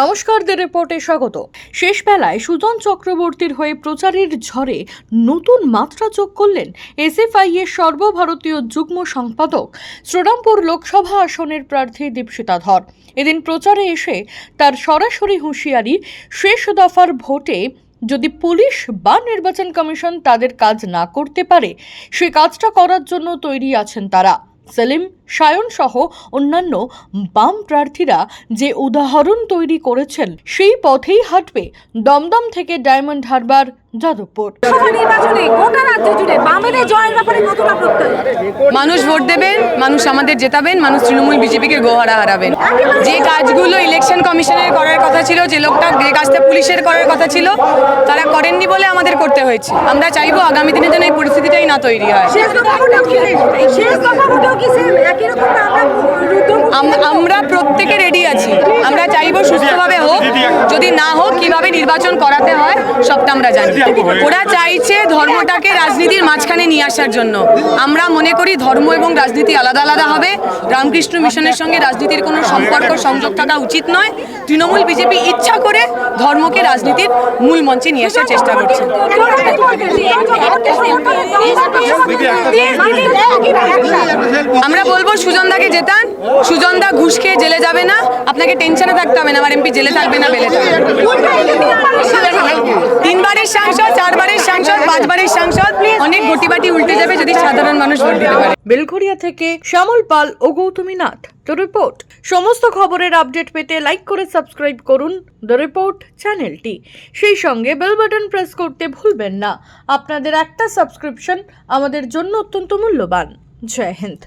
নমস্কার দ্য রিপোর্টে স্বাগত। শেষ বেলায় সুজন চক্রবর্তীর হয়ে প্রচারের ঝড়ে নতুন মাত্রা যোগ করলেন এসএফআই এর সর্বভারতীয় যুগ্ম সম্পাদক, শ্রীরামপুর লোকসভা আসনের প্রার্থী দীপশিতা ধর। এদিন প্রচারে এসে তার সরাসরি হুঁশিয়ারি, শেষ দফার ভোটে যদি পুলিশ বা নির্বাচন কমিশন তাদের কাজ না করতে পারে, সে কাজটা করার জন্য তৈরি আছেন তারা। সেলিম, সায়ন সহ অন্যান্য বাম প্রার্থীরা যে উদাহরণ তৈরি করেছেন, সেই পথেই হাঁটবে দমদম থেকে ডায়মন্ড হারবার যাদবপুর। গোটা রাজ্য জুড়ে বামেদের জয়ের ব্যাপারে কতটা প্রত্যয়? মানুষ ভোট দেবেন মানুষ আমাদের জেতাবেন মানুষ তৃণমূল বিজেপিকে গোহারা হারাবেন। যে কাজগুলো ইলেকশন কমিশনের করার কথা ছিল যে লোকটা যে কাজটা পুলিশের করার কথা ছিল তারা করেননি বলে আমাদের করতে হয়েছে। আমরা চাইব আগামী দিনে যেন এই পরিস্থিতিটাই না তৈরি হয়। আমরা প্রত্যেকে রেডি আছি। আমরা চাইব সুস্থভাবে যদি না হোক কীভাবে নির্বাচন করাতে হয় সবটা আমরা জানি। ওরা চাইছে ধর্মটাকে রাজনীতির মাঝখানে নিয়ে আসার জন্য। আমরা মনে করি ধর্ম এবং রাজনীতি আলাদা আলাদা হবে। রামকৃষ্ণ মিশনের সঙ্গে রাজনীতির কোনো সম্পর্ক সংযোগ থাকা উচিত নয়। তৃণমূল বিজেপি ইচ্ছা করে ধর্মকে রাজনীতির মূল মঞ্চে নিয়ে আসার চেষ্টা করছে। আমরা বলব সুজনদাকে জেতান। সুজনদা ঘুষ খেয়ে জেলে যাবে না। আপনাকে টেনশনে থাকতে হবে না। আমার এমপি জেলে থাকবে না বেলে থাকবে। তিনবারের সাংসদ চারবারের সাংসদ পাঁচবারের সাংসদ। অনেক উল্টে যাবে যদি সাধারণ মানুষ ভোট দিতে পারে। বেলঘরিয়া থেকে শ্যামল পাল ও গৌতমী নাথ দ্য রিপোর্ট সমস্ত খবরের আপডেট পেতে লাইক করে সাবস্ক্রাইব করুন দ্য রিপোর্ট চ্যানেলটি। সেই সঙ্গে বেল বাটন প্রেস করতে ভুলবেন না। আপনাদের একটা সাবস্ক্রিপশন আমাদের জন্য অত্যন্ত মূল্যবান। জয় হিন্দ।